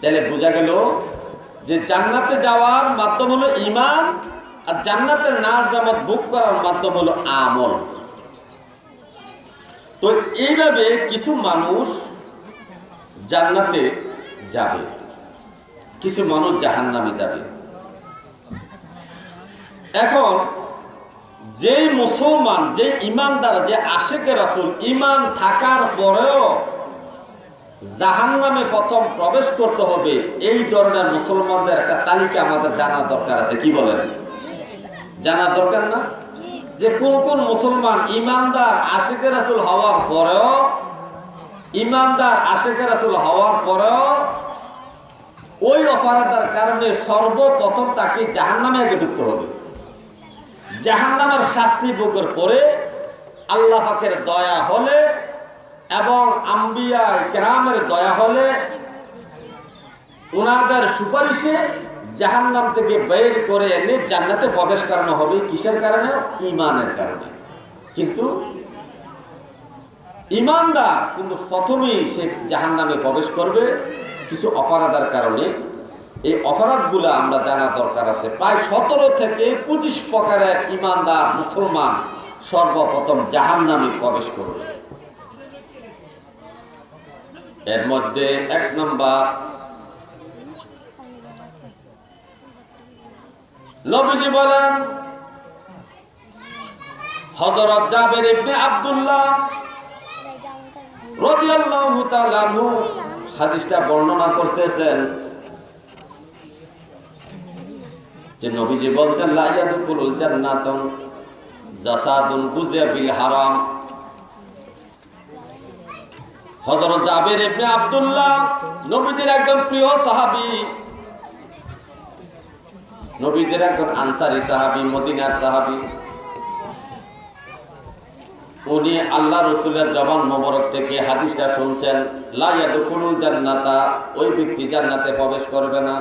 তাহলে বোঝা গেল যে জান্নাতে যাওয়ার মাধ্যম হলো ইমান আর জান্নাতের নাচ জামাত বুক করার মাধ্যম হলো আমল। তো এইভাবে কিছু মানুষ জান্নাতে যাবে, কিছু মানুষ জাহান্নামে যাবে। এখন যেই মুসলমান যে ইমানদার যে আশেকের রাসূল ইমান থাকার পরেও জাহান নামে প্রথম প্রবেশ করতে হবে। এই ধরনের মুসলমানদের একটা তালিকা আমাদের জানার দরকার আছে, কি বলেন? জানা দরকার না? যে কোন কোন মুসলমান ইমানদার আশেকের রাসূল হওয়ার পরেও, ইমানদার আশেকের রাসূল হওয়ার পরেও, ওই অপরাধার কারণে সর্বপ্রথম তাকে জাহান নামে আগে ঢুকতে হবে। জাহান্নামের শাস্তি ভোগের পরে আল্লাহ দয়া হলে এবং আম্বিয়া কেরামের দয়া হলে ওনাদের সুপারিশে জাহান্নাম থেকে বের করে এনে জান্নাতে প্রবেশ করানো হবে। কিসের কারণে? ইমানের কারণে। কিন্তু ইমানদার কিন্তু প্রথমেই সে জাহান্নামে প্রবেশ করবে কিছু অপরাধার কারণে। এই অপরাধগুলো আমরা জানা দরকার আছে। প্রায় সতেরো থেকে পঁচিশ প্রকারের ইমানদার মুসলমান সর্বপ্রথম জাহান নামে প্রবেশ করবে। এর মধ্যে এক নম্বর নবীজি বলেন, হযরত জাবের ইবনে আব্দুল্লাহ রাদিয়াল্লাহু তাআলা হাদিসটা বর্ণনা করতেছেন যে নবীজি বলছেন, লা ইয়াদখুলুল জান্নাতুন জাসাদুন বুযিয়া বিল হারাম। হযরত জাবের ইবনে আব্দুল্লাহ একজন প্রিয় সাহাবী। একজন সাহাবী, মদিনার সাহাবী। উনি আল্লাহ রসুলের জবান মোবারক থেকে হাদিসটা শুনছেন, লা ইয়াদখুলুল জান্নাতা ওই ব্যক্তি জান্নাতে প্রবেশ করবে না।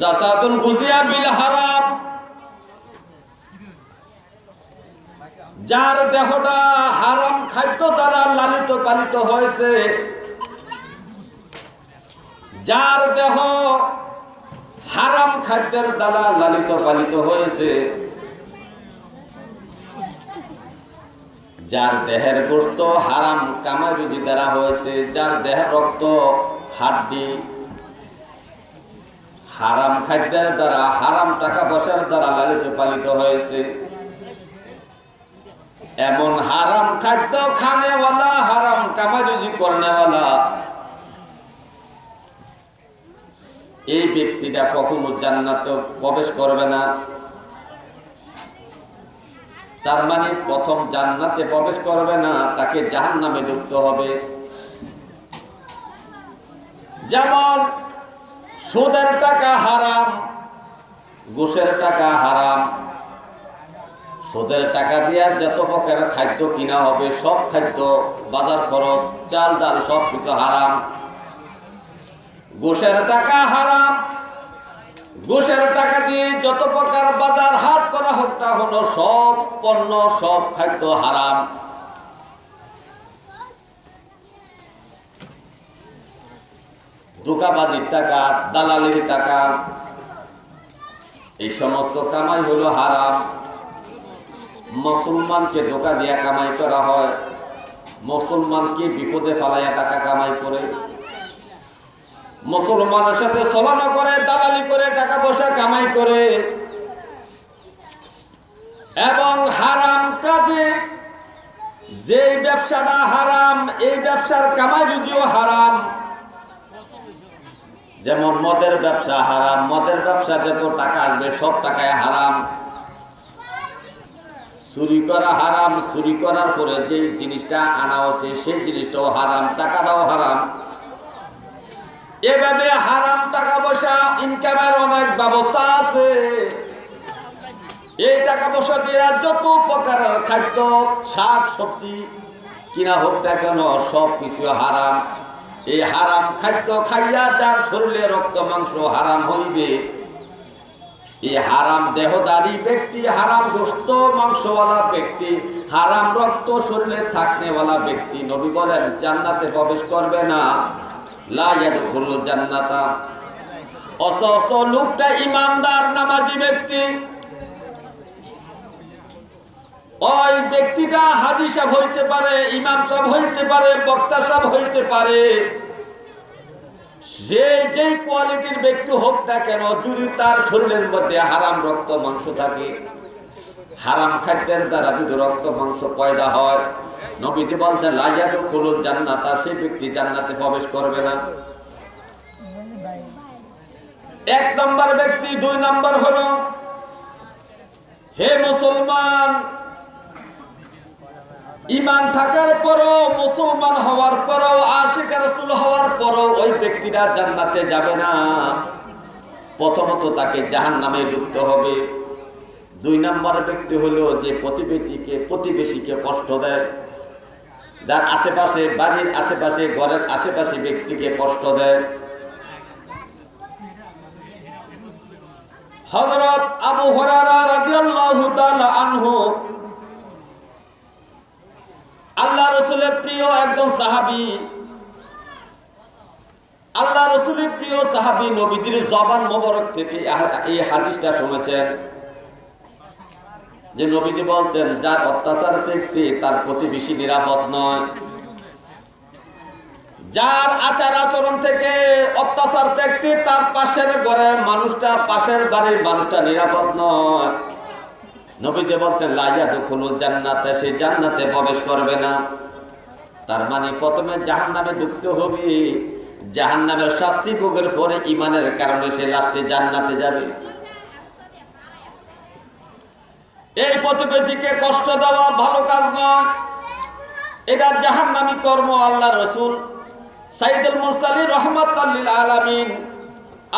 জাসাতুন গুজিয়া বিল যার দেহটা হারাম খাদ্য দ্বারা লালিত পালিত হয়েছে, যার দেহ হারাম খাদ্যের দ্বারা লালিত পালিত হয়েছে, যার দেহের গোস্ত হারাম কামারুজি দ্বারা হয়েছে, যার দেহের রক্ত, হাড্ডি, হারাম খাদ্যের দ্বারা, হারাম টাকা পয়সার দ্বারা লালিত পালিত হয়েছে। এমন হারাম খাদ্য খানেওয়ালা হারাম কামারুজি করনেওয়ালা এই ব্যক্তিটা কখনো জান্নাত প্রবেশ করবে না। তার মানে প্রথম জান্নাতে প্রবেশ করবে না, তাকে জাহান নামে ঢুকতে হবে। যেমন সুদের টাকা হারাম, ঘুষের টাকা হারাম সুদের টাকা দিয়া যত প্রকারের খাদ্য কিনা হবে, সব খাদ্য, বাজার খরচ, চাল, ডাল, সব কিছু হারাম। গোসের টাকা হারাম। গোসের টাকা দিয়ে যত প্রকার বাজার হাট করা না হলো সব পণ্য, সব খাদ্য হারাম। দোকাবাজির টাকা, দালালির টাকা, এই সমস্ত কামাই হলো হারাম। মুসলমানকে ধোকা দিয়া কামাই করা হয়। মুসলমানকে বিপদে ফালাইয়া টাকা কামাই করে। মুসলমানের সাথে চলানো করে, দালালি করে, টাকা পয়সা কামাই করে। এবং হারাম কাজে যে ব্যবসাটা হারাম, এই ব্যবসার কামাই যদিও হারাম, যেমন মদের ব্যবসা হারাম, মদের ব্যবসা যত টাকা আসবে, সব টাকায় হারাম। চুরি করা হারাম, চুরি করার পরে যে জিনিসটা আনা হচ্ছে সেই জিনিসটাও হারাম, টাকাটাও হারাম। এভাবে হারাম টাকা পয়সা ইনকামের অনেক ব্যবস্থা আছে। এই টাকা পয়সা দিয়ে যত প্রকার খাদ্য, শাক, সবজি কিনা হোক না কেন, সব কিছু হারাম। এই হারাম খাদ্য খাইয়া যার শরীরে রক্ত, মাংস হারাম হইবে। এই হারাম দেহদারি ব্যক্তি, হারাম গোস্ত মাংসওয়ালা ব্যক্তি, হারাম রক্ত শরীরে থাকনেওয়ালা ব্যক্তি, নবী বলেন, জান্নাতে প্রবেশ করবে না। জান্নাতা। অসস্ত লোকটা ইমানদার, নামাজি ব্যক্তি। ওই ব্যক্তিটা হাজি সাহেব হইতে পারে, ইমাম সাহেব হইতে পারে, বক্তা সাহেব হইতে পারে। যে যেই কোয়ালিটির ব্যক্তি হোক না কেন, যদি তার শরীরের মধ্যে হারাম রক্ত মাংস থাকে, হারাম খাদ্যের দ্বারা যদি রক্ত মাংস পয়দা হয়, নবীজি বলছেন লাইয়াদু খুলুন জান্নাতা সেই ব্যক্তি জান্নাতে প্রবেশ করবে না। এক নম্বর ব্যক্তি, দুই নম্বর হলো, হে মুসলমান ইমান থাকার পরও, মুসলমান হওয়ার পরও, আশিক রাসূল হওয়ার পরও ওই ব্যক্তিরা জান্নাতে যাবে না। প্রথমত তাকে জাহান নামে ডুবতে হবে। দুই নম্বর ব্যক্তি হলো যে প্রতিবেশীকে প্রতিবেশীকে কষ্ট দেয়। যার আশেপাশে, বাড়ির আশেপাশে, ঘরের আশেপাশে ব্যক্তিকে কষ্ট দেয়। হযরত আবু রাদিয়াল্লাহু তাআলা আনহু আল্লাহ রসুলের প্রিয় একজন সাহাবি। আল্লাহ রসুলের প্রিয় সাহাবি নবীদের জবান মোবারক থেকে এই হাদিসটা শুনেছেন। যে নবীজি বলছেন, যার অত্যাচার দেখতে তার প্রতিবেশী নিরাপদ নয়। যার আচার আচরণ থেকে অত্যাচার দেখতে তার পাশের ঘরের মানুষটা, পাশের বাড়ির মানুষটা নিরাপদ নয়। নবীজি বলতেন লাইয়া দুখুলুল জান্নাতে সেই জান্নাতে প্রবেশ করবে না। তার মানে প্রথমে জাহান্নামে ঢুকতে হবে। জাহান্নামের শাস্তি ভোগের পরে ইমানের কারণে সে লাস্টে জান্নাতে যাবে। এই প্রতিবেশীকে কষ্ট দেওয়া ভালো কাজ নয় এটা জাহান্নামী কর্ম আল্লাহ রসুল। সাইদুল মুরসালি রহমত আলামিন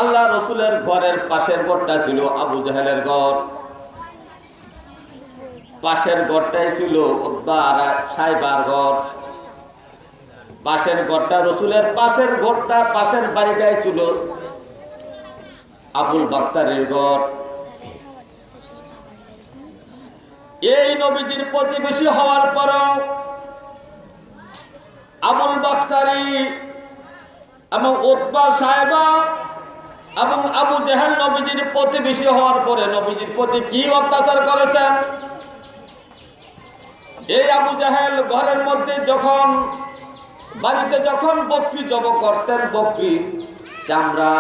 আল্লাহ রসুলের ঘরের পাশের ঘরটা ছিল আবু জাহেলের ঘর। পাশের ঘরটাই ছিল সাইবার ঘর। পাশের ঘরটা রসুলের পাশের ঘরটা, পাশের বাড়িটাই ছিল আবুল বাক্তারের ঘর। এই নবীজির প্রতিবেশী হওয়ার পরও আবুল বাক্তারি এবং উতবা সাহেবা এবং আবু জাহেল নবীজির প্রতিবেশী হওয়ার পরে নবীজির প্রতি কি অত্যাচার করেছেন? এই আবু জাহেল ঘরের মধ্যে যখন বাড়িতে যখন বকরি জব করতেন, বকরি চামড়া,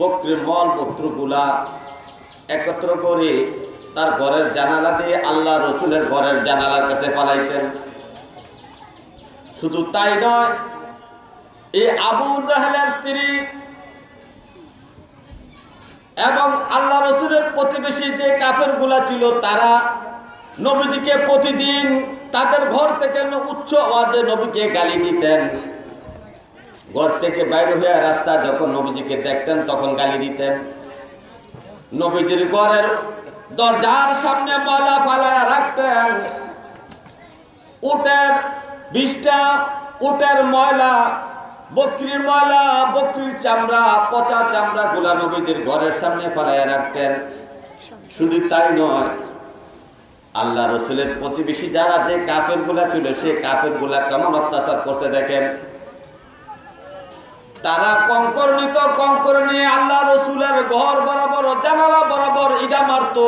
বকরির মল, বক্রগুলা একত্র করে তার ঘরের জানালা দিয়ে আল্লাহ রসুলের ঘরের জানালার কাছে পালাইতেন শুধু তাই নয়, এই আবু জাহেলের স্ত্রী এবং আল্লাহ রসুলের প্রতিবেশী যে কাফেরগুলা ছিল, তারা নবীজিকে প্রতিদিন তাদের ঘর থেকে উচ্চ আওয়াজে নবীকে গালি দিতেন। ঘর থেকে বাইরে হয়ে রাস্তা যখন নবীজিকে দেখতেন, তখন গালি দিতেন। নবীজির ঘরের দরজার সামনে ময়লা ফালায় রাখতেন। উটের বিষটা উটের ময়লা, বকরির ময়লা, বকরির চামড়া, পচা চামড়া গুলা নবীজির ঘরের সামনে ফালাইয়া রাখতেন। শুধু তাই নয় আল্লাহ রসুলের প্রতিবেশী যারা যে কাপেরগুলা ছিল, সে কাপেরগুলা কেমন অত্যাচার করছে দেখেন? তারা কঙ্কর নিত কঙ্কর নিয়ে আল্লাহ রসুলের ঘর বরাবর, জানালা বরাবর ইটা মারতো।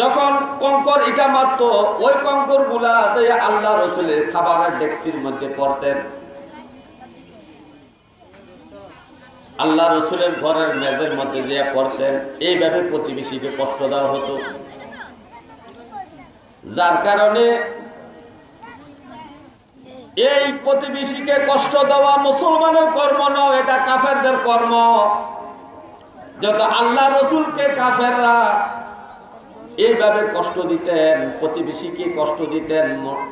যখন কঙ্কর ইটা মারতো, ওই কঙ্করগুলা আল্লাহ রসুলের খাবারের ডেক্সির মধ্যে পড়তেন। আল্লাহ রসুলের ঘরের মেজের মধ্যে যে পড়তেন। এইভাবে প্রতিবেশীকে কষ্ট দেওয়া হতো। যার কারণে এই প্রতিবেশীকে কষ্ট দেওয়া মুসলমানের কর্ম নয়, এটা কাফেরদের কর্ম। যত আল্লাহ রসুলকে কাফেররা এইভাবে কষ্ট দিতেন, প্রতিবেশীকে কষ্ট দিতেন,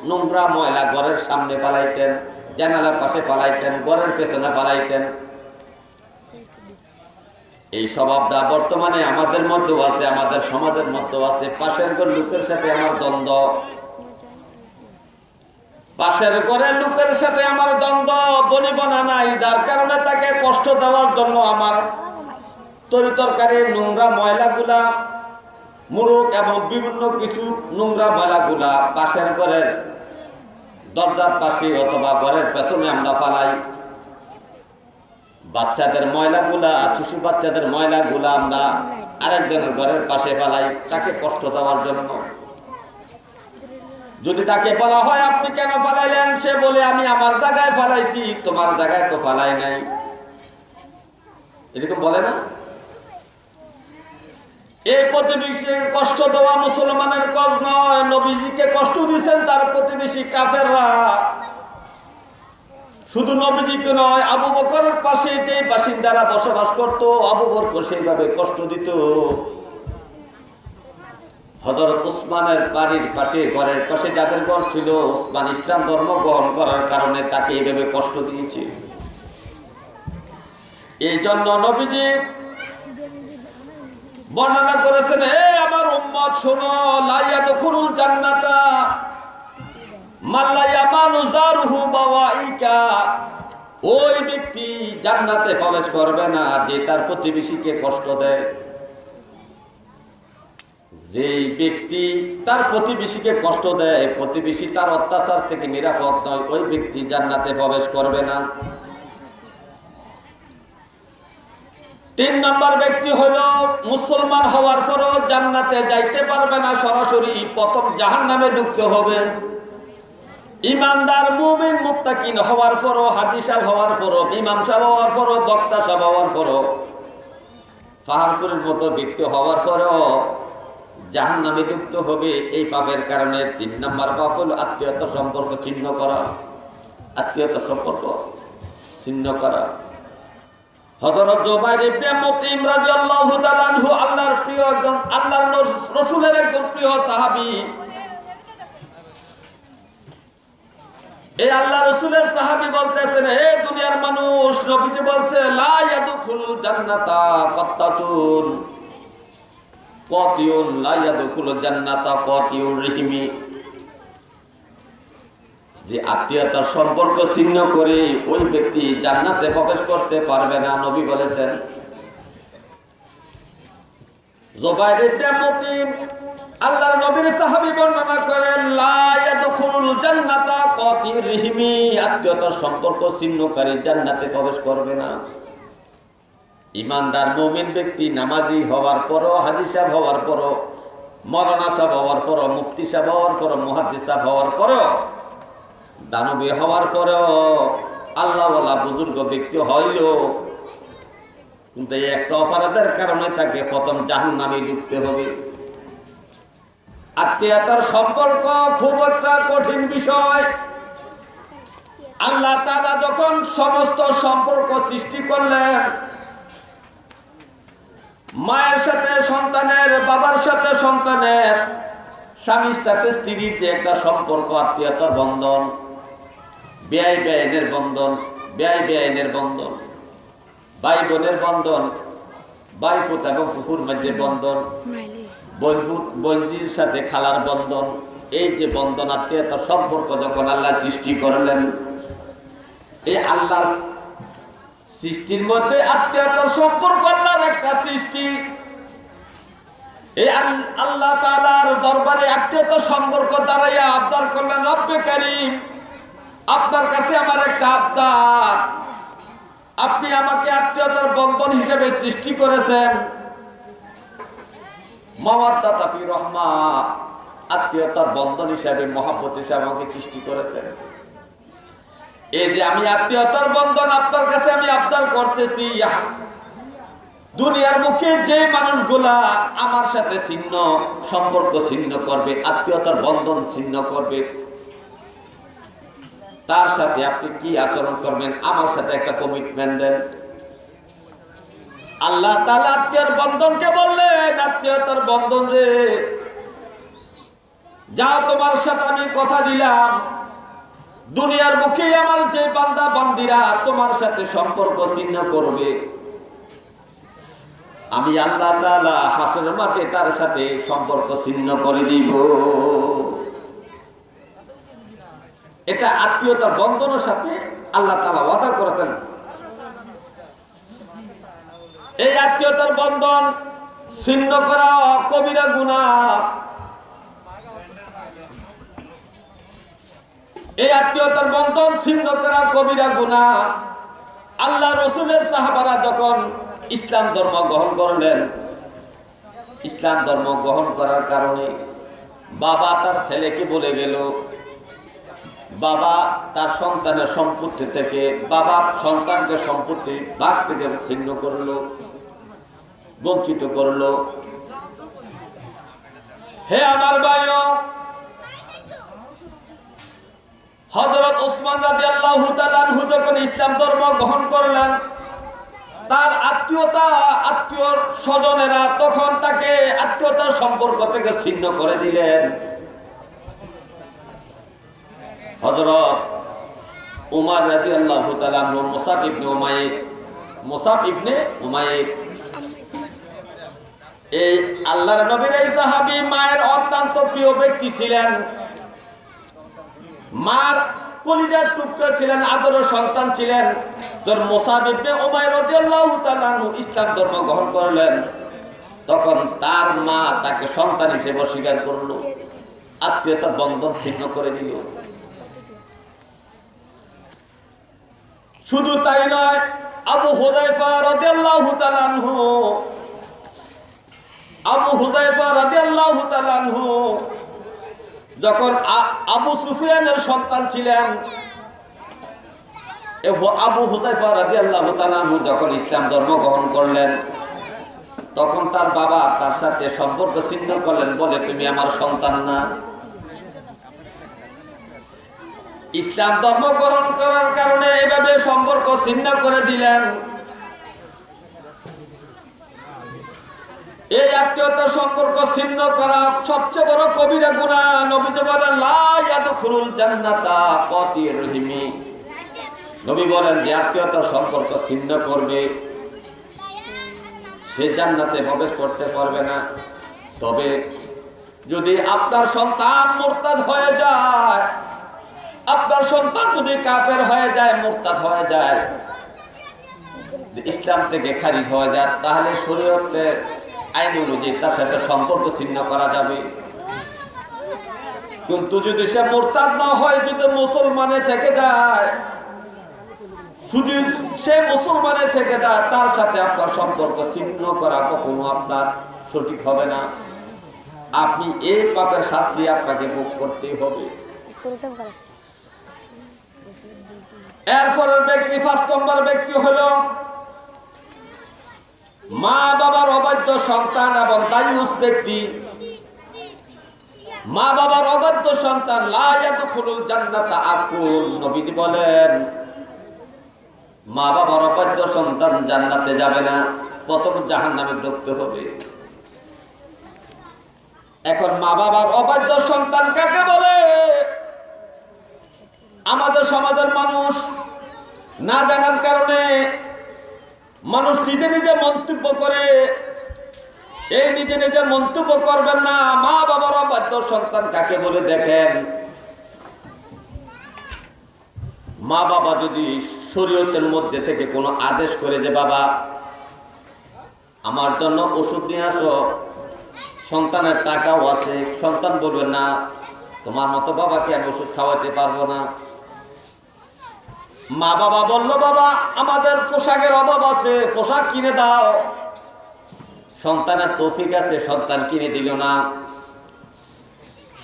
নোংরা ময়লা ঘরের সামনে পালাইতেন জানালার পাশে পালাইতেন ঘরের পেছনে পালাইতেন এই স্বভাবটা বর্তমানে আমাদের মধ্যেও আছে, আমাদের সমাজের মধ্যেও আছে। পাশের ঘর লোকের সাথে আমার দ্বন্দ্ব। পাশের ঘরের লোকের সাথে আমার দ্বন্দ্ব বনিবনা নাই। যার কারণে তাকে কষ্ট দেওয়ার জন্য আমার তরি তরকারির নোংরা ময়লাগুলা মুরুখ এবং বিভিন্ন কিছু নোংরা ময়লাগুলা পাশের ঘরের দরজার পাশে অথবা ঘরের পেছনে আমরা ফালাই। বাচ্চাদের ময়লাগুলা শিশু বাচ্চাদের ময়লাগুলা আমরা আরেকজনের ঘরের পাশে ফালাই, তাকে কষ্ট দেওয়ার জন্য। যদি তাকে বলা হয়, আপনি কেন ফালাইলেন? সে বলে, আমি আমার জায়গায় ফালাইছি, তোমার জায়গায় তো ফালাই নাই। এরকম বলে না? এই প্রতিবেশীকে কষ্ট দেওয়া মুসলমানের কাজ নয়, নবীজিকে কষ্ট দিচ্ছেন তার প্রতিবেশী কাফেররা। শুধু নবীজিকে নয়, আবু বকরের পাশে যে বাসিন্দারা বসবাস করত, আবু বকর সেইভাবে কষ্ট দিত। হজরত উসমানের বাড়ির পাশে, ঘরের পাশে যাদের ঘর ছিল, উসমান ইসলাম ধর্ম গ্রহণ করার কারণে তাকে এইভাবে কষ্ট দিয়েছে। এই জন্য নবীজি বর্ণনা করেছেন হে আমার উম্মত, শোনো লাইয়া দখুরুল জান্নাতা জান্নাতে প্রবেশ করবে না, যে তার প্রতিবেশীকে কষ্ট দেয়। যেই ব্যক্তি তার প্রতিবেশীকে কষ্ট দেয়, প্রতিবেশী তার অত্যাচার থেকে নিরাপদ নয়, ওই ব্যক্তি জান্নাতে প্রবেশ করবে না। তিন নম্বর ব্যক্তি হল, মুসলমান হওয়ার পরও জান্নাতে যাইতে পারবে না, সরাসরি প্রথম জাহান নামে ঢুকতে হবে। ইমানদার মুমিন মুত্তাকিন হওয়ার পরও, হাজি সাহেব হওয়ার পরও, ইমাম সাহেব হওয়ার পরও, বক্তা সাহেব হওয়ার পরও পাহাড়পুরের মতো ব্যক্তি হওয়ার পরও জাহান নামে ঢুকতে হবে, এই পাপের কারণে তিন নম্বর পাপ হল আত্মীয়তা সম্পর্ক ছিন্ন করা, আত্মীয়তা সম্পর্ক ছিন্ন করা। হযরত জুবাইর ইবনে মুতিম রাদিয়াল্লাহু তাআলা আল্লাহর প্রিয় একজন, আল্লাহর রাসূলের একজন প্রিয় সাহাবী এই আল্লাহ রাসূলের সাহাবী বলতেছেন হে দুনিয়ার মানুষ, নবীজি বলছে, লা ইয়াদখুলুল জান্নাতা কাত্তাতুন। কতিউন, লা ইয়াদখুলুল জান্নাতা কতিউর রহিমি। যে আত্মীয়তার সম্পর্ক ছিন্ন করে ওই ব্যক্তি জান্নাতে প্রবেশ করতে পারবে না, নবী বলেছেন। জোবাইর ইবনে মুতিম আল্লাহর নবীর সাহাবী বর্ণনা করেন জান্নাতা কাতির রহিমি আত্মীয়তার সম্পর্ক ছিন্নকারী জান্নাতে প্রবেশ করবে না। ইমানদার মুমিন ব্যক্তি নামাজি হওয়ার পরও, হাজি সাহেব হওয়ার পরও, মৌলানা সাহেব হওয়ার পরও, মুফতি সাহেব হওয়ার পরও, মুহাদ্দিস সাহেব হওয়ার পরও, দানবীর হওয়ার পরেও আল্লাহওয়ালা বুজুর্গ ব্যক্তি হইল। কিন্তু একটা অপরাধের কারণে তাকে প্রথম জাহান নামে ঢুকতে হবে। আত্মীয়তার সম্পর্ক খুব একটা কঠিন বিষয়। আল্লাহ তালা যখন সমস্ত সম্পর্ক সৃষ্টি করলেন, মায়ের সাথে সন্তানের, বাবার সাথে সন্তানের, স্বামীর সাথে স্ত্রীর যে একটা সম্পর্ক, আত্মীয়তার বন্ধন, ব্যয় ব্যয়নের বন্ধন, ব্যয় ব্যয়নের বন্ধন, ভাই বোনের বন্ধন, ভাই এবং ফুকুর মধ্যে বন্ধন বঞ্জির সাথে খালার বন্ধন। এই যে বন্ধন আত্মীয়তার সম্পর্ক যখন আল্লাহ সৃষ্টি করলেন, এই আল্লাহর সৃষ্টির মধ্যে আত্মীয়তার সম্পর্ক, আল্লাহর একটা সৃষ্টি। এই আল- আল্লাহ তালার দরবারে আত্মীয়তা সম্পর্ক দাঁড়াইয়া আবদার করলেন কারীম, আপনার কাছে আমার একটা আবদার। আপনি আমাকে আত্মীয়তার বন্ধন হিসেবে সৃষ্টি করেছেন। আত্মীয়তার বন্ধন হিসাবে, মহাব্বত হিসাবে আমাকে সৃষ্টি করেছেন। এই যে আমি আত্মীয়তার বন্ধন আপনার কাছে আমি আবদার করতেছি দুনিয়ার মুখে যে মানুষগুলা আমার সাথে ছিন্ন, সম্পর্ক ছিন্ন করবে আত্মীয়তার বন্ধন ছিন্ন করবে, তার সাথে আপনি কি আচরণ করবেন? আমার সাথে একটা কমিটমেন্ট দেন। আল্লাহ তাআলা আত্মীয়র বন্ধনকে বললেন আত্মীয়তার বন্ধন রে। যাও, তোমার সাথে আমি কথা দিলাম। দুনিয়ার মুখে আমার যে বান্দা, বান্দিরা, তোমার সাথে সম্পর্ক ছিন্ন করবে। আমি আল্লাহ তাআলা হাসর মাঠে তার সাথে সম্পর্ক ছিন্ন করে দিব। এটা আত্মীয়তা বন্ধনের সাথে আল্লাহ তালা ওয়াদা করেছেন। এই আত্মীয়তার বন্ধন ছিন্ন করা কবিরা গুনাহ এই আত্মীয়তার বন্ধন ছিন্ন করা কবিরা গুণা। আল্লাহ রসুলের সাহাবারা যখন ইসলাম ধর্ম গ্রহণ করলেন, ইসলাম ধর্ম গ্রহণ করার কারণে বাবা তার ছেলেকে বলে গেল বাবা তার সন্তানের সম্পত্তি থেকে, বাবা সন্তানকে সম্পত্তি ভাগ থেকে ছিন্ন করল, বঞ্চিত করল। হে আমার ভাই হজরত ওসমান রাজি আল্লাহ যখন ইসলাম ধর্ম গ্রহণ করলেন, তার আত্মীয়তা, আত্মীয় স্বজনেরা তখন তাকে আত্মীয়তার সম্পর্ক থেকে ছিন্ন করে দিলেন। হজরত উমার রাজি আল্লাহ মোসাফ ইবনে উমায়ের মোসাফ ইবনে উমায়ের এই আল্লাহর নবীর এই সাহাবী মায়ের অত্যন্ত প্রিয় ব্যক্তি ছিলেন। মার কলিজার টুকরো ছিলেন, আদর সন্তান ছিলেন। তোর মোসাব ইবনে উমাইর রাদিয়াল্লাহু তাআলা ইসলাম ধর্ম গ্রহণ করলেন। তখন তার মা তাকে সন্তান হিসেবে স্বীকার করল। আত্মীয়তার বন্ধন ছিন্ন করে দিল। শুধু তাই নয়, আবু হুজাইফা রাদিয়াল্লাহু তাআলা আনহু, আবু হুজাইফা রাদিয়াল্লাহু তাআলা আনহু যখন আবু সুফিয়ানের সন্তান ছিলেন আবু হুজাইফা রাদিয়াল্লাহু তাআলা আনহু যখন ইসলাম ধর্ম গ্রহণ করলেন, তখন তার বাবা তার সাথে সম্পর্ক ছিন্ন করলেন বলে, তুমি আমার সন্তান না। ইসলাম ধর্ম গ্রহণ করার কারণে এভাবে সম্পর্ক ছিন্ন করে দিলেন। এই আত্মীয়তার সম্পর্ক ছিন্ন করা সবচেয়ে বড় কবিরা গুণা নবীজি বলেন, লা ইয়াদখুলুল জান্নাতা কাতির রহিমি। নবী বলেন যে আত্মীয়তার সম্পর্ক ছিন্ন করবে। সে জান্নাতে প্রবেশ করতে পারবে না। তবে যদি আপনার সন্তান মোরতাদ হয়ে যায় আপনার সন্তান যদি কাফের হয়ে যায়, মোরতাদ হয়ে যায় ইসলাম থেকে খারিজ হয়ে যায় তাহলে শরীয়তের আইন অনুযায়ী তার সাথে সম্পর্ক ছিন্ন করা যাবে। কিন্তু যদি সে মোরতাদ না হয়, যদি মুসলমানে থেকে যায় শুধু সে মুসলমানের থেকে যায়, তার সাথে আপনার সম্পর্ক ছিন্ন করা কখনো আপনার সঠিক হবে না। আপনি এই পাপের শাস্তি আপনাকে ভোগ করতেই হবে। এরপরের ব্যক্তি পাঁচ নম্বর ব্যক্তি হল মা বাবার অবাধ্য সন্তান এবং দায়ুস ব্যক্তি। মা বাবার অবাধ্য সন্তান জান্নাতা আকুল বলেন, মা বাবার অবাধ্য সন্তান জান্নাতে যাবে না, প্রথম জাহান নামে ঢুকতে হবে। এখন মা বাবার অবাধ্য সন্তান কাকে বলে? আমাদের সমাজের মানুষ না জানার কারণে মানুষ নিজে নিজে মন্তব্য করে, এই নিজে নিজে মন্তব্য করবেন না। মা বাবার অবাধ্য সন্তান কাকে বলে দেখেন? মা বাবা যদি শরীয়তের মধ্যে থেকে কোনো আদেশ করে যে, বাবা, আমার জন্য ওষুধ নিয়ে আসো, সন্তানের টাকাও আছে। সন্তান বলবে, না, তোমার মতো বাবাকে আমি ওষুধ খাওয়াতে পারব না। মা বাবা বলল, বাবা, আমাদের পোশাকের অভাব আছে, পোশাক কিনে দাও। সন্তানের তৌফিক আছে, সন্তান কিনে দিল না।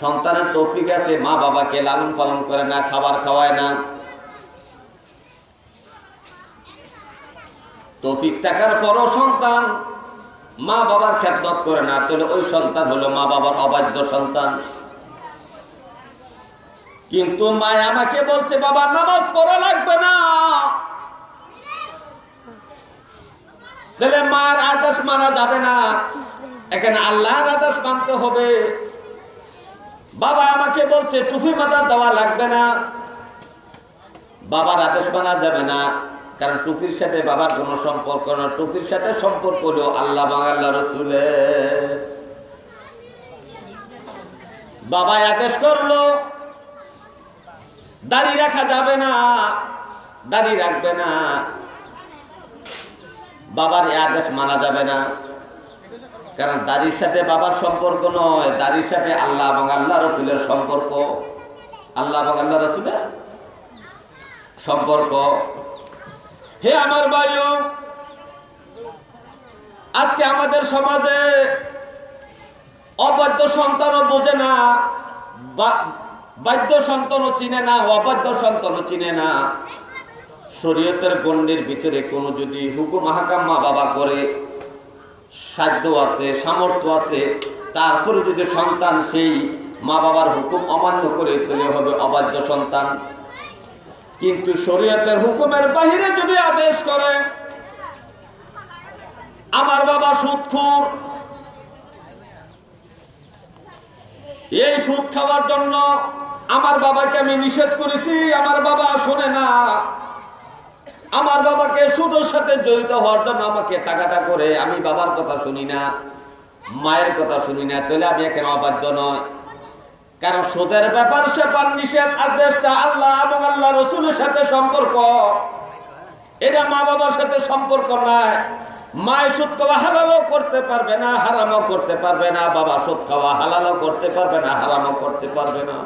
সন্তানের তৌফিক আছে, মা বাবাকে লালন পালন করে না, খাবার খাওয়ায় না। তৌফিক টাকার পরও সন্তান মা বাবার খ্যাতনত করে না, তাহলে ওই সন্তান হলো মা বাবার অবাধ্য সন্তান। কিন্তু মা আমাকে বলছে, বাবা, নামাজ পড়া লাগবে না। তাহলে মার আদেশ মানা যাবে না। এখানে আল্লাহর আদেশ মানতে হবে। বাবা আমাকে বলছে, টুফি মাথা দেওয়া লাগবে না। বাবার আদেশ মানা যাবে না, কারণ টুপির সাথে বাবার কোনো সম্পর্ক না। টুপির সাথে সম্পর্ক হলো আল্লাহ আল্লাহ রসুলের। বাবা আদেশ করল দাড়ি রাখা যাবে না, দাড়ি রাখবে না। বাবার আদেশ মানা যাবে না। কারণ দাড়ির সাথে বাবার সম্পর্ক নয়, দাড়ির সাথে আল্লাহ এবং আল্লাহ রসুলের সম্পর্ক। আল্লাহ এবং আল্লাহ রসুলের সম্পর্ক। হে আমার ভাইও, আজকে আমাদের সমাজে অবৈধ সন্তানও বোঝে না বা- বাধ্য সন্তানও চিনে না অবাধ্য সন্তানও চিনে না। শরীয়তের গণ্ডির ভিতরে কোনো যদি হুকুম হাকাম মা বাবা করে, সাধ্য আছে, সামর্থ্য আছে, তারপরে যদি সন্তান সেই মা বাবার হুকুম অমান্য করে তুলে হবে অবাধ্য সন্তান। কিন্তু শরীয়তের হুকুমের বাহিরে যদি আদেশ করে, আমার বাবা সুদখুর, এই সুদ খাওয়ার জন্য আমার বাবাকে আমি নিষেধ করেছি, আমার বাবা শোনে না। আমার বাবাকে সুদের সাথে জড়িত হওয়ার জন্য আমাকে টাকাটা করে আমি বাবার কথা শুনি না, মায়ের কথা শুনি না, তাহলে আমি এখানে অবাধ্য নয় কারণ সুদের ব্যাপার সে পান নিষেধ আদেশটা আল্লাহ এবং আল্লাহ রসুলের সাথে সম্পর্ক। এটা মা বাবার সাথে সম্পর্ক নাই। মায়ের সুদ খাওয়া হালালও করতে পারবে না, হারামও করতে পারবে না বাবা সুদ খাওয়া হালালও করতে পারবে না, হারামও করতে পারবে না।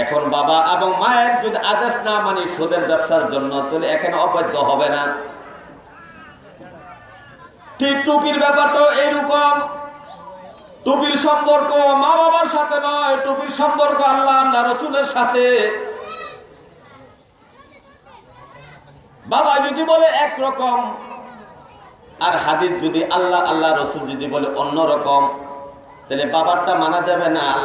এখন বাবা এবং মায়ের যদি আদেশ না মানি সুদের ব্যবসার জন্য, তাহলে এখানে অবৈধ হবে না। ঠিক টুপির ব্যাপারটাও এইরকম। টুপির সম্পর্ক মা বাবার সাথে নয়, টুপির সম্পর্ক আল্লাহ রসুলের সাথে। বাবা যদি বলে একরকম, আর হাদিস যদি আল্লাহ আল্লাহ রসুল যদি বলে অন্য রকম তাহলে বাবারটা মানা যাবে না।